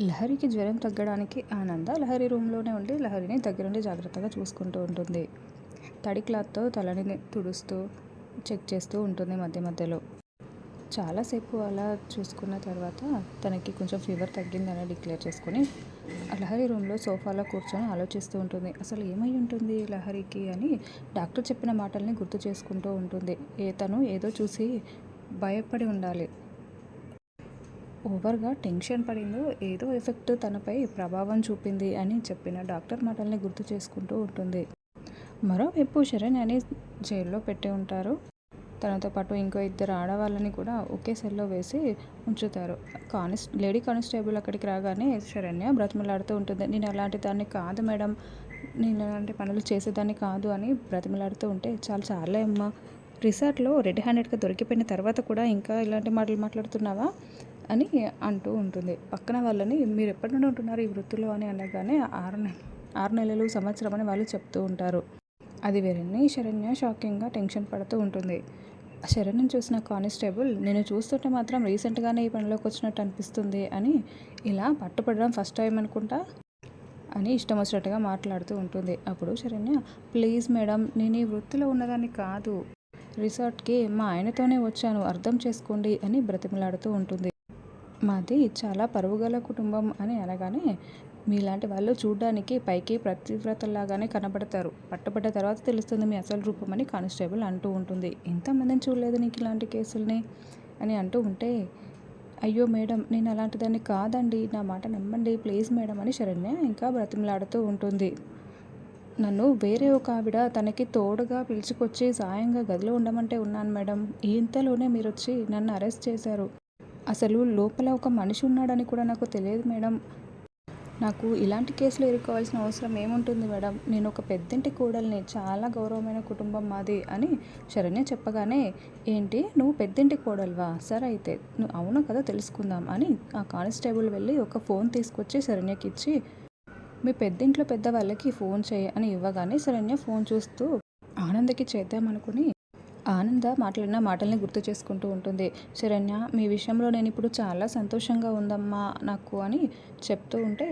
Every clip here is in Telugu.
లహరికి జ్వరం తగ్గడానికి ఆనంద లహరి రూమ్లోనే ఉండి లహరిని దగ్గరుండి జాగ్రత్తగా చూసుకుంటూ ఉంటుంది. తడి క్లాత్తో తలని తుడుస్తూ చెక్ చేస్తూ ఉంటుంది మధ్య మధ్యలో. చాలాసేపు అలా చూసుకున్న తర్వాత తనకి కొంచెం ఫీవర్ తగ్గిందని డిక్లేర్ చేసుకుని లహరి రూమ్లో సోఫాలో కూర్చొని ఆలోచిస్తూ ఉంటుంది. అసలు ఏమై ఉంటుంది లహరికి అని డాక్టర్ చెప్పిన మాటల్ని గుర్తు చేసుకుంటూ ఉంటుంది. ఏ తను ఏదో చూసి భయపడి ఉండాలి. ఓవర్గా టెన్షన్ పడిందో ఏదో ఎఫెక్ట్ తనపై ప్రభావం చూపింది అని చెప్పిన డాక్టర్ మాటల్ని గుర్తు చేసుకుంటూ ఉంటుంది. మరోవైపు శరణ్యని జైల్లో పెట్టి ఉంటారు. తనతో పాటు ఇంకో ఇద్దరు ఆడవాళ్ళని కూడా ఒకే సెల్లో వేసి ఉంచుతారు. కానిస్ లేడీ కానిస్టేబుల్ అక్కడికి రాగానే శరణ్య బ్రతిమలాడుతూ ఉంటుంది. నేను అలాంటి దాన్ని కాదు మేడం. నేను అలాంటి పనులు చేసేదాన్ని కాదు అని బ్రతిమలాడుతూ ఉంటే చాలా చాలే అమ్మ. రిసార్ట్లో రెడ్ హ్యాండెడ్గా దొరికిపోయిన తర్వాత కూడా ఇంకా ఇలాంటి మాటలు మాట్లాడుతున్నావా? అని అంటూ ఉంటుంది. పక్కన వాళ్ళని మీరు ఎప్పటి నుండి ఉంటున్నారు ఈ వృత్తిలో? అని అనగానే ఆరు నెల ఆరు నెలలు సంవత్సరం అని వాళ్ళు చెప్తూ ఉంటారు. అది వేరని శరణ్య షాకింగ్గా టెన్షన్ పడుతూ ఉంటుంది. శరణ్యం చూసిన కానిస్టేబుల్ నేను చూస్తుంటే మాత్రం రీసెంట్గానే ఈ పనిలోకి వచ్చినట్టు అనిపిస్తుంది అని ఇలా పట్టుపడడం ఫస్ట్ టైం అనుకుంటా? అని ఇష్టం వచ్చినట్టుగా మాట్లాడుతూ ఉంటుంది. అప్పుడు శరణ్య ప్లీజ్ మేడం నేను ఈ వృత్తిలో ఉన్నదాన్ని కాదు. రిసార్ట్కి మా ఆయనతోనే వచ్చాను. అర్థం చేసుకోండి అని బ్రతిమలాడుతూ ఉంటుంది. మాది చాలా పరువుగల కుటుంబం అని అనగానే మీలాంటి వాళ్ళు చూడడానికి పైకి ప్రతివ్రతలాగానే కనబడతారు. పట్టుబడ్డ తర్వాత తెలుస్తుంది మీ అసలు రూపమని కానిస్టేబుల్ అంటూ ఉంటుంది. ఇంతమందిని చూడలేదు నీకు ఇలాంటి కేసుల్ని? అని అంటూ ఉంటే అయ్యో మేడం నేను అలాంటి దాన్ని కాదండి. నా మాట నమ్మండి. ప్లీజ్ మేడం అని శరణ్య ఇంకా బ్రతిమలాడుతూ ఉంటుంది. నన్ను వేరే ఒక ఆవిడ తనకి తోడుగా పిలుచుకొచ్చి సాయంగా గదిలో ఉండమంటే ఉన్నాను మేడం. ఇంతలోనే మీరు వచ్చి నన్ను అరెస్ట్ చేశారు. అసలు లోపల ఒక మనిషి ఉన్నాడని కూడా నాకు తెలియదు మేడం. నాకు ఇలాంటి కేసులు ఎదుర్కోవాల్సిన అవసరం ఏముంటుంది మేడం? నేను ఒక పెద్దింటి కోడల్ని చాలా గౌరవమైన కుటుంబం మాది అని శరణ్య చెప్పగానే ఏంటి? నువ్వు పెద్దింటి కోడల్వా? సరే అయితే నువ్వు అవును కదా తెలుసుకుందాం అని ఆ కానిస్టేబుల్ వెళ్ళి ఒక ఫోన్ తీసుకొచ్చి శరణ్యకి ఇచ్చి మీ పెద్దింట్లో పెద్ద వాళ్ళకి ఫోన్ చేయి అని ఇవ్వగానే శరణ్య ఫోన్ చూస్తూ ఆనందకి చేద్దామనుకుని ఆనంద మాట్లాడిన మాటల్ని గుర్తు చేసుకుంటూ ఉంటుంది. శరణ్య మీ విషయంలో నేను ఇప్పుడు చాలా సంతోషంగా ఉందమ్మా నాకు అని చెప్తూ ఉంటే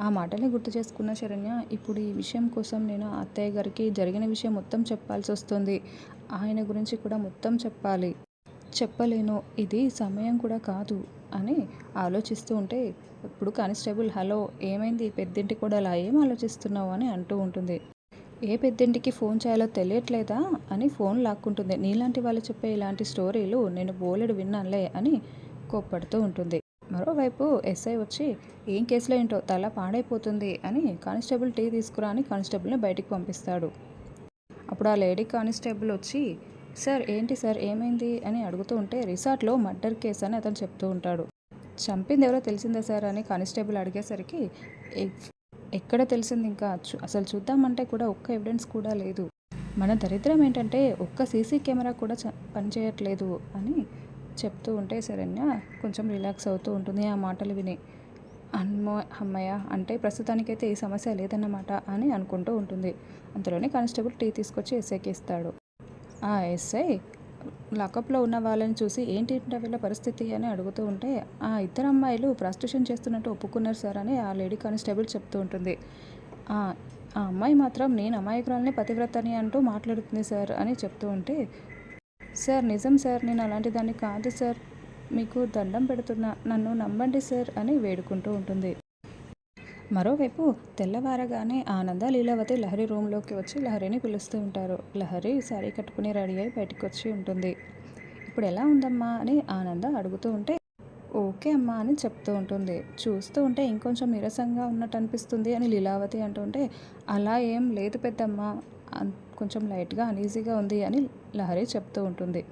ఆ మాటల్ని గుర్తు చేసుకున్న శరణ్య ఇప్పుడు ఈ విషయం కోసం నేను అత్తయ్య గారికి జరిగిన విషయం మొత్తం చెప్పాల్సి వస్తుంది. ఆయన గురించి కూడా మొత్తం చెప్పాలి. చెప్పలేను ఇది సమయం కూడా కాదు అని ఆలోచిస్తూ ఉంటే ఇప్పుడు కానిస్టేబుల్ హలో ఏమైంది? పెద్దింటి కూడా అలా ఏం ఆలోచిస్తున్నావు? అని అంటూ ఉంటుంది. ఏ పెద్దింటికి ఫోన్ చేయాలో తెలియట్లేదా అని ఫోన్ లాక్కుంటుంది. నీలాంటి వాళ్ళు చెప్పే ఇలాంటి స్టోరీలు నేను బోలెడు విన్నానులే అని కోప్పడుతూ ఉంటుంది. మరోవైపు ఎస్ఐ వచ్చి ఏం కేసులో ఏంటో? తల పాడైపోతుంది అని కానిస్టేబుల్ టీ తీసుకురా అని కానిస్టేబుల్ని బయటికి పంపిస్తాడు. అప్పుడు ఆ లేడీ కానిస్టేబుల్ వచ్చి సార్ ఏంటి సార్? ఏమైంది? అని అడుగుతూ ఉంటే రిసార్ట్లో మర్డర్ కేసు అని అతను చెప్తూ ఉంటాడు. చంపింది ఎవరో తెలిసిందా సార్? అని కానిస్టేబుల్ అడిగేసరికి ఎక్కడ తెలిసింది ఇంకా? అసలు చూద్దామంటే కూడా ఒక్క ఎవిడెన్స్ కూడా లేదు. మన దరిద్రం ఏంటంటే ఒక్క సీసీ కెమెరా కూడా పనిచేయట్లేదు అని చెప్తూ ఉంటే శరణ్య కొంచెం రిలాక్స్ అవుతూ ఉంటుంది ఆ మాటలు విని. అమ్మో అమ్మయ్య అంటే ప్రస్తుతానికైతే ఈ సమస్య లేదన్నమాట అని అనుకుంటూ ఉంటుంది. అంతలోనే కానిస్టేబుల్ టీ తీసుకొచ్చి ఎస్ఐకి ఇస్తాడు. ఆ ఎస్ఐ లాకప్లో ఉన్న వాళ్ళని చూసి ఏంటి వీళ్ళ పరిస్థితి అని అడుగుతూ ఉంటే ఆ ఇద్దరు అమ్మాయిలు ప్రాస్టిట్యూషన్ చేస్తున్నట్టు ఒప్పుకున్నారు సార్ అని ఆ లేడీ కానిస్టేబుల్ చెప్తూ ఉంటుంది. ఆ అమ్మాయి మాత్రం నేను అమాయకురాలని పతివ్రతని అంటూ మాట్లాడుతుంది సార్ అని చెప్తూ ఉంటే సార్ నిజం సార్ నేను అలాంటి దాన్ని కాదు సార్ మీకు దండం పెడుతున్నా నన్ను నమ్మండి సార్ అని వేడుకుంటూ ఉంటుంది. మరోవైపు తెల్లవారగానే ఆనంద లీలావతి లహరి రూమ్లోకి వచ్చి లహరిని పిలుస్తూ ఉంటారు. లహరి శారీ కట్టుకుని రెడీ అయి బయటకు వచ్చి ఉంటుంది. ఇప్పుడు ఎలా ఉందమ్మా? అని ఆనంద అడుగుతూ ఉంటే ఓకే అమ్మా అని చెప్తూ ఉంటుంది. చూస్తూ ఉంటే ఇంకొంచెం నీరసంగా ఉన్నట్టు అనిపిస్తుంది అని లీలావతి అంటుంటే అలా ఏం లేదు పెద్దమ్మ. కొంచెం లైట్గా అనీజీగా ఉంది అని లహరి చెప్తూ ఉంటుంది.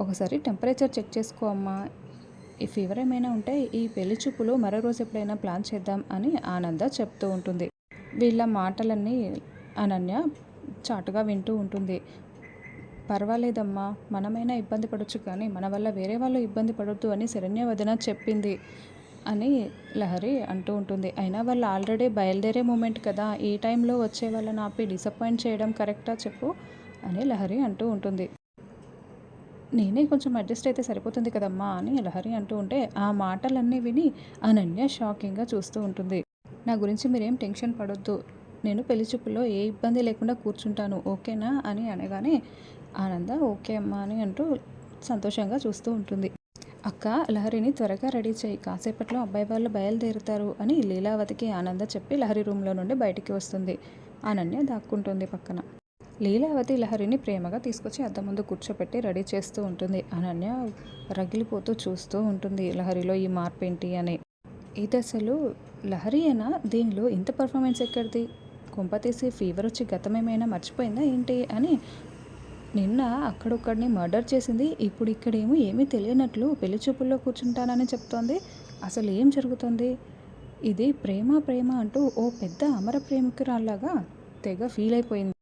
ఒకసారి టెంపరేచర్ చెక్ చేసుకో అమ్మా. ఈ ఫీవర్ ఏమైనా ఉంటే ఈ పెళ్ళి చూపులు మరో రోజు ఎప్పుడైనా ప్లాన్ చేద్దాం అని ఆనంద చెప్తూ ఉంటుంది. వీళ్ళ మాటలన్నీ అనన్య చాటుగా వింటూ ఉంటుంది. పర్వాలేదమ్మా మనమైనా ఇబ్బంది పడవచ్చు కానీ మన వల్ల వేరే వాళ్ళు ఇబ్బంది పడొద్దు అని శరణ్య వదిన చెప్పింది అని లహరి అంటూ ఉంటుంది. అయినా వాళ్ళు ఆల్రెడీ బయలుదేరే మూమెంట్ కదా ఈ టైంలో వచ్చే వాళ్ళని ఆపి డిసప్పాయింట్ చేయడం కరెక్టా చెప్పు అని లహరి అంటూ ఉంటుంది. నేనే కొంచెం అడ్జస్ట్ అయితే సరిపోతుంది కదమ్మా అని లహరి అంటూ ఉంటే ఆ మాటలన్నీ విని అనన్య షాకింగ్గా చూస్తూ ఉంటుంది. నా గురించి మీరేం టెన్షన్ పడొద్దు. నేను పెళ్ళి చూపుల్లో ఏ ఇబ్బంది లేకుండా కూర్చుంటాను ఓకేనా అని అనగానే ఆనంద ఓకే అమ్మా అని అంటూ సంతోషంగా చూస్తూ ఉంటుంది. అక్క లహరిని త్వరగా రెడీ చేయి. కాసేపట్లో అబ్బాయి వాళ్ళు బయలుదేరుతారు అని లీలావతికి ఆనంద చెప్పి లహరి రూమ్లో నుండి బయటికి వస్తుంది. అనన్య దాక్కుంటుంది పక్కన. లీలావతి లహరిని ప్రేమగా తీసుకొచ్చి అద్దం ముందు కూర్చోపెట్టి రెడీ చేస్తూ ఉంటుంది. అనన్య రగిలిపోతూ చూస్తూ ఉంటుంది లహరిలో ఈ మార్పు ఏంటి అని. ఇది అసలు లహరి అయినా దీనిలో ఇంత పర్ఫార్మెన్స్ ఎక్కడిది? కుంపతీసి ఫీవర్ వచ్చి గతమేమైనా మర్చిపోయిందా ఏంటి అని నిన్న అక్కడొక్కడిని మర్డర్ చేసింది. ఇప్పుడు ఇక్కడేమో ఏమీ తెలియనట్లు పెళ్ళి చూపుల్లో కూర్చుంటానని చెప్తోంది. అసలు ఏం జరుగుతుంది? ఇది ప్రేమ ప్రేమ అంటూ ఓ పెద్ద అమర ప్రేమికురాల్లాగా తెగ ఫీల్ అయిపోయింది.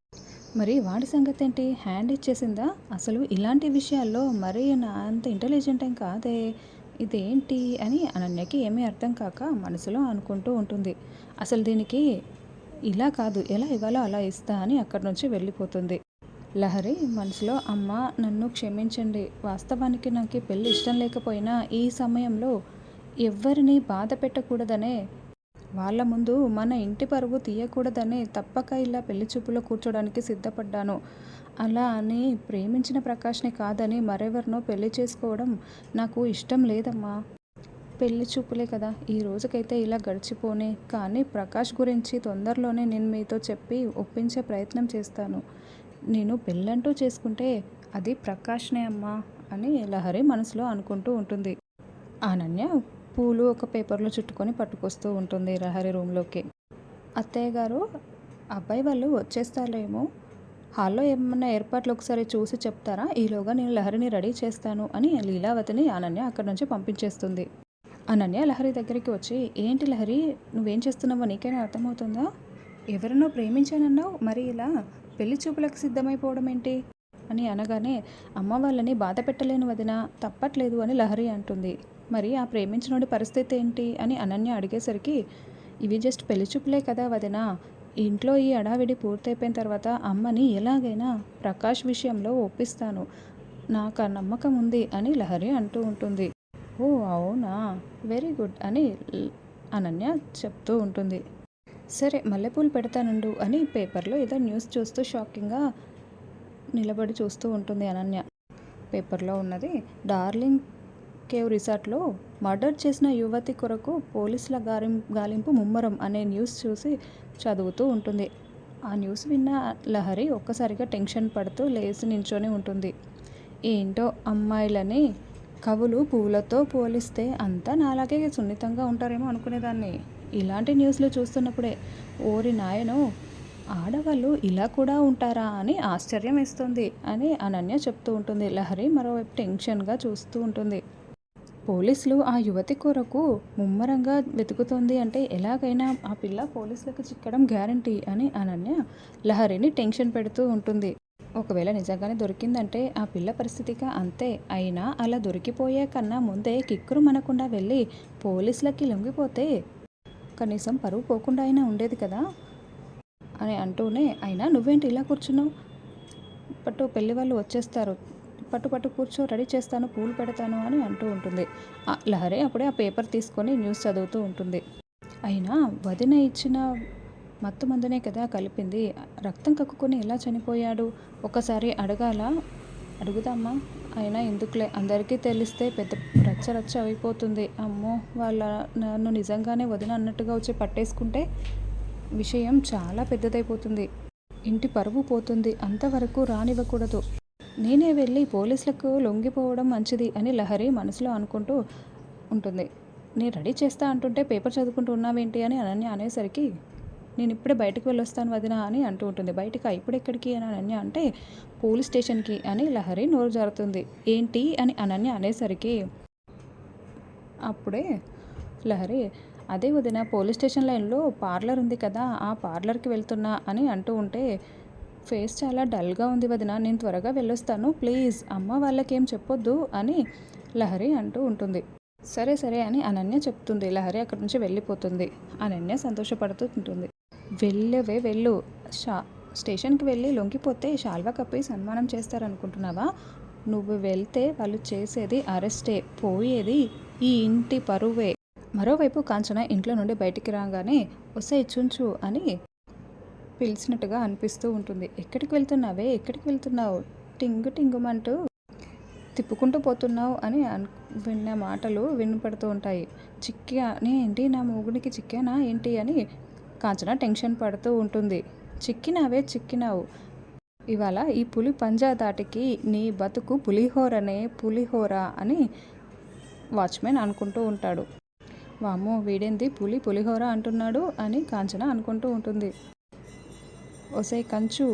మరి వాడి సంగతి ఏంటి హ్యాండ్ ఇచ్చేసిందా? అసలు ఇలాంటి విషయాల్లో మరి నా అంత ఇంటెలిజెంట్ ఏం కాదే. ఇదేంటి అని అనన్యకి ఏమీ అర్థం కాక మనసులో అనుకుంటూ ఉంటుంది. అసలు దీనికి ఇలా కాదు ఎలా ఇవ్వాలో అలా ఇస్తా అని అక్కడి నుంచి వెళ్ళిపోతుంది. లహరి మనసులో అమ్మ నన్ను క్షమించండి. వాస్తవానికి నాకు పెళ్ళి ఇష్టం లేకపోయినా ఈ సమయంలో ఎవ్వరిని బాధ పెట్టకూడదనే వాళ్ళ ముందు మన ఇంటి పరువు తీయకూడదని తప్పక ఇలా పెళ్ళి చూపులో కూర్చోడానికి సిద్ధపడ్డాను. అలా అని ప్రేమించిన ప్రకాష్ని కాదని మరెవరినో పెళ్ళి చేసుకోవడం నాకు ఇష్టం లేదమ్మా. పెళ్ళి చూపులే కదా ఈ రోజుకైతే ఇలా గడిచిపోనే. కానీ ప్రకాష్ గురించి తొందరలోనే నేను మీతో చెప్పి ఒప్పించే ప్రయత్నం చేస్తాను. నేను పెళ్ళంటూ చేసుకుంటే అది ప్రకాష్నే అమ్మా అని లహరి మనసులో అనుకుంటూ ఉంటుంది. అనన్య పూలు ఒక పేపర్లో చుట్టుకొని పట్టుకొస్తూ ఉంటుంది లహరి రూమ్లోకి. అత్తయ్య గారు అబ్బాయి వాళ్ళు వచ్చేస్తారేమో హాల్లో ఏమన్నా ఏర్పాట్లు ఒకసారి చూసి చెప్తారా? ఈలోగా నేను లహరిని రెడీ చేస్తాను అని లీలావతిని అనన్య అక్కడి నుంచి పంపించేస్తుంది. అనన్య లహరి దగ్గరికి వచ్చి ఏంటి లహరి నువ్వేం చేస్తున్నావో నీకైనా అర్థమవుతుందా? ఎవరినో ప్రేమించానన్నావు? మరి ఇలా పెళ్ళి చూపులకు సిద్ధమైపోవడం ఏంటి? అని అనగానే అమ్మ వాళ్ళని బాధ పెట్టలేను వదిన తప్పట్లేదు అని లహరి అంటుంది. మరి ఆ ప్రేమించినోడి పరిస్థితి ఏంటి అని అనన్య అడిగేసరికి ఇవి జస్ట్ పెళ్ళి చూపులే కదా వదినా. ఇంట్లో ఈ అడావిడి పూర్తయిపోయిన తర్వాత అమ్మని ఎలాగైనా ప్రకాష్ విషయంలో ఒప్పిస్తాను. నాకు ఆ నమ్మకం ఉంది అని లహరి అంటూ ఉంటుంది. ఓ అవునా? వెరీ గుడ్ అని అనన్య చెప్తూ ఉంటుంది. సరే మల్లెపూలు పెడతానుండు అని పేపర్లో ఏదో న్యూస్ చూస్తూ షాకింగ్గా నిలబడి చూస్తూ ఉంటుంది అనన్య. పేపర్లో ఉన్నది డార్లింగ్ కేవ్ రిసార్ట్లో మర్డర్ చేసిన యువతి కొరకు పోలీసుల గాలి గాలింపు ముమ్మరం అనే న్యూస్ చూసి చదువుతూ ఉంటుంది. ఆ న్యూస్ విన్న లహరి ఒక్కసారిగా టెన్షన్ పడుతూ లేచి నించొని ఉంటుంది. ఏంటో అమ్మాయిలని కవులు పూలతో పోలిస్తే అంతా నాలాగే సున్నితంగా ఉంటారేమో అనుకునేదాన్ని. ఇలాంటి న్యూస్లు చూస్తున్నప్పుడే ఓరి నాయను ఆడవాళ్ళు ఇలా కూడా ఉంటారా అని ఆశ్చర్యం ఇస్తుంది అని అనన్య చెప్తూ ఉంటుంది. లహరి మరోవైపు టెన్షన్గా చూస్తూ ఉంటుంది. పోలీసులు ఆ యువతి కొరకు ముమ్మరంగా వెతుకుతోంది అంటే ఎలాగైనా ఆ పిల్ల పోలీసులకు చిక్కడం గ్యారంటీ అని అనన్య లహరిని టెన్షన్ పెడుతూ ఉంటుంది. ఒకవేళ నిజంగానే దొరికిందంటే ఆ పిల్ల పరిస్థితిగా అంతే. అయినా అలా దొరికిపోయే కన్నా ముందే కిక్కురు మనకుండా వెళ్ళి పోలీసులకి లొంగిపోతే కనీసం పరువు పోకుండా అయినా ఉండేది కదా? అని అంటూనే అయినా నువ్వేంటి ఇలా కూర్చున్నావు? బట్ పెళ్ళి వాళ్ళు వచ్చేస్తారు. పట్టు పట్టు కూర్చో రెడీ చేస్తాను పూలు పెడతాను అని అంటూ ఉంటుంది. లహరే అప్పుడే ఆ పేపర్ తీసుకొని న్యూస్ చదువుతూ ఉంటుంది. అయినా వదిన ఇచ్చిన మత్తు మందునే కదా కలిపింది. రక్తం కక్కుకొని ఎలా చనిపోయాడు? ఒకసారి అడగాల? అడుగుదామా అయినా ఎందుకులే? అందరికీ తెలిస్తే పెద్ద రచ్చ రచ్చ అయిపోతుంది. అమ్మో! వాళ్ళ నన్ను నిజంగానే వదిన అన్నట్టుగా వచ్చి పట్టేసుకుంటే విషయం చాలా పెద్దదైపోతుంది. ఇంటి పరువు పోతుంది. అంతవరకు రానివ్వకూడదు. నేనే వెళ్ళి పోలీసులకు లొంగిపోవడం మంచిది అని లహరి మనసులో అనుకుంటూ ఉంటుంది. నేను రెడీ చేస్తా అంటుంటే పేపర్ చదువుకుంటూ ఉన్నావేంటి అని అనన్య అనేసరికి నేను ఇప్పుడే బయటకు వెళ్ళొస్తాను వదిన అని అంటూ ఉంటుంది. బయటకు? ఇప్పుడు ఎక్కడికి? అని అనన్య అంటే పోలీస్ స్టేషన్కి అని లహరి నోరు జారుతుంది. ఏంటి? అని అనన్య అనేసరికి అప్పుడే లహరి అదే వదిన పోలీస్ స్టేషన్ లైన్లో పార్లర్ ఉంది కదా ఆ పార్లర్కి వెళ్తున్నా అని అంటూ ఉంటే ఫేస్ చాలా డల్గా ఉంది వదిన నేను త్వరగా వెళ్ళొస్తాను. ప్లీజ్ అమ్మ వాళ్ళకేం చెప్పొద్దు అని లహరి అంటూ ఉంటుంది. సరే సరే అని అనన్య చెప్తుంది. లహరి అక్కడి నుంచి వెళ్ళిపోతుంది. అనన్య సంతోషపడుతూ ఉంటుంది. వెళ్ళవే వెళ్ళు. షా స్టేషన్కి వెళ్ళి లొంగిపోతే షాల్వా కప్పి సన్మానం చేస్తారనుకుంటున్నావా? నువ్వు వెళ్తే వాళ్ళు చేసేది అరెస్టే. పోయేది ఈ ఇంటి పరువే. మరోవైపు కాంచన ఇంట్లో నుండి బయటికి రాగానే వస్తే చుంచు అని పిలిచినట్టుగా అనిపిస్తూ ఉంటుంది. ఎక్కడికి వెళ్తున్నావే? ఎక్కడికి వెళ్తున్నావు? టింగు టింగుమంటూ తిప్పుకుంటూ పోతున్నావు అని అను విన్న మాటలు వినపడుతూ ఉంటాయి. చిక్కా నే ఏంటి? నా మూగుడికి చిక్కానా? ఏంటి? అని కాంచన టెన్షన్ పడుతూ ఉంటుంది. చిక్కినావే? చిక్కినావు. ఇవాళ ఈ పులి పంజా దాటికి నీ బతుకు పులిహోరనే పులిహోర అని వాచ్మెన్ అనుకుంటూ ఉంటాడు. వామ్మో వీడేంది? పులి పులిహోర అంటున్నాడు అని కాంచన అనుకుంటూ ఉంటుంది. ఒసే కంచు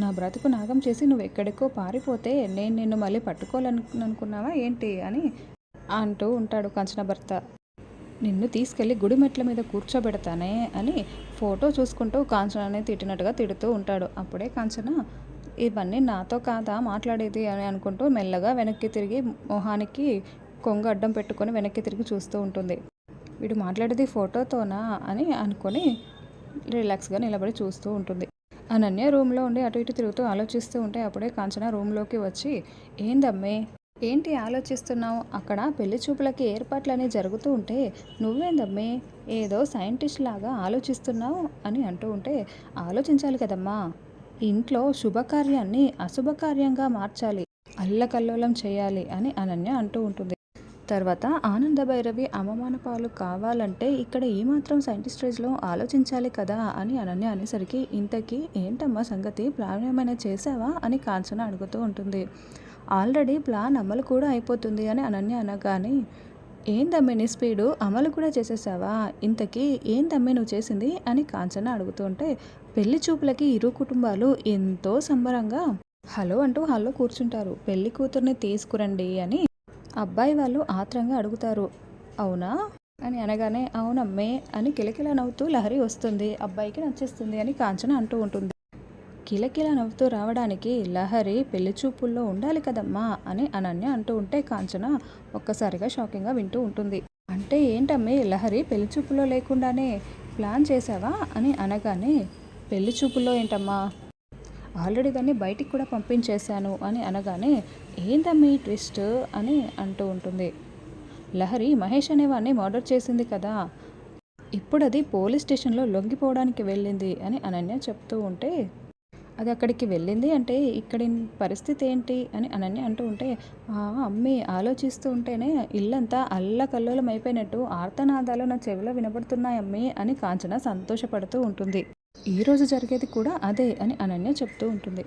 నా బ్రతుకు నాగం చేసి నువ్వు ఎక్కడికో పారిపోతే నేను నిన్ను మళ్ళీ పట్టుకోవాలనుకున్నావా ఏంటి అని అంటూ ఉంటాడు కంచన భర్త. నిన్ను తీసుకెళ్ళి గుడి మెట్ల మీద కూర్చోబెడతానే అని ఫోటో చూసుకుంటూ కాంచనని తిట్టినట్టుగా తిడుతూ ఉంటాడు. అప్పుడే కాంచన ఇవన్నీ నాతో కాదా మాట్లాడేది అని అనుకుంటూ మెల్లగా వెనక్కి తిరిగి మొహానికి కొంగు అడ్డం పెట్టుకొని వెనక్కి తిరిగి చూస్తూ ఉంటుంది. వీడు మాట్లాడేది ఫోటోతోనా అని అనుకొని రిలాక్స్గా నిలబడి చూస్తూ ఉంటుంది. అనన్య రూమ్లో ఉండి అటు ఇటు తిరుగుతూ ఆలోచిస్తూ ఉంటే అప్పుడే కాంచన రూమ్లోకి వచ్చి ఏందమ్మే ఏంటి ఆలోచిస్తున్నావు? అక్కడ పెళ్ళి చూపులకి ఏర్పాట్లనే జరుగుతూ ఉంటే నువ్వేందమ్మే ఏదో సైంటిస్ట్ లాగా ఆలోచిస్తున్నావు? అని అంటూ ఉంటే ఆలోచించాలి కదమ్మా. ఇంట్లో శుభకార్యాన్ని అశుభకార్యంగా మార్చాలి. అల్లకల్లోలం చేయాలి అని అనన్య అంటూ ఉంటుంది. తర్వాత ఆనంద భైరవి అవమాన పాలు కావాలంటే ఇక్కడ ఏమాత్రం సైంటిస్ట్ రేజ్లో ఆలోచించాలి కదా అని అనన్య అనేసరికి ఇంతకీ ఏంటమ్మా సంగతి? ప్లాన్ ఏమైనా చేసావా అని కాంచన అడుగుతూ ఉంటుంది. ఆల్రెడీ ప్లాన్ అమలు కూడా అయిపోతుంది అని అనన్య అనగానే ఏందమ్మే నీ స్పీడు? అమలు కూడా చేసేసావా? ఇంతకీ ఏందమ్మే నువ్వు చేసింది? అని కాంచన అడుగుతుంటే పెళ్ళి చూపులకి ఇరు కుటుంబాలు ఎంతో సంబరంగా హలో అంటూ హాల్లో కూర్చుంటారు. పెళ్ళి కూతుర్ని తీసుకురండి అని అబ్బాయి వాళ్ళు ఆత్రంగా అడుగుతారు అవునా? అని అనగానే అవునమ్మే అని కిలకిల నవ్వుతూ లహరి వస్తుంది. అబ్బాయికి నచ్చేస్తుంది అని కాంచన అంటూ ఉంటుంది. కిలకిల నవ్వుతూ రావడానికి లహరి పెళ్ళి చూపుల్లో ఉండాలి కదమ్మా అని అనన్య అంటూ ఉంటే కాంచన ఒక్కసారిగా షాకింగ్గా వింటూ ఉంటుంది. అంటే ఏంటమ్మే లహరి పెళ్ళి చూపుల్లో లేకుండానే ప్లాన్ చేసావా అని అనగానే పెళ్ళి చూపుల్లో ఏంటమ్మా? ఆల్రెడీ దాన్ని బయటికి కూడా పంపించేశాను అని అనగానే ఏందమ్మి ట్విస్ట్ అని అంటూ ఉంటుంది. లహరి మహేష్ అనేవాడిని మర్డర్ చేసింది కదా. ఇప్పుడు అది పోలీస్ స్టేషన్లో లొంగిపోవడానికి వెళ్ళింది అని అనన్య చెప్తూ ఉంటే అది అక్కడికి వెళ్ళింది అంటే ఇక్కడి పరిస్థితి ఏంటి అని అనన్య అంటూ ఉంటే ఆ అమ్మి ఆలోచిస్తూ ఉంటేనే ఇల్లంతా అల్లకల్లోలం అయిపోయినట్టు ఆర్తనాదాలు నా చెవిలో వినబడుతున్నాయి అమ్మి అని కాంచన సంతోషపడుతూ ఉంటుంది. ఈరోజు జరిగేది కూడా అదే అని అనన్య చెప్తూ ఉంటుంది.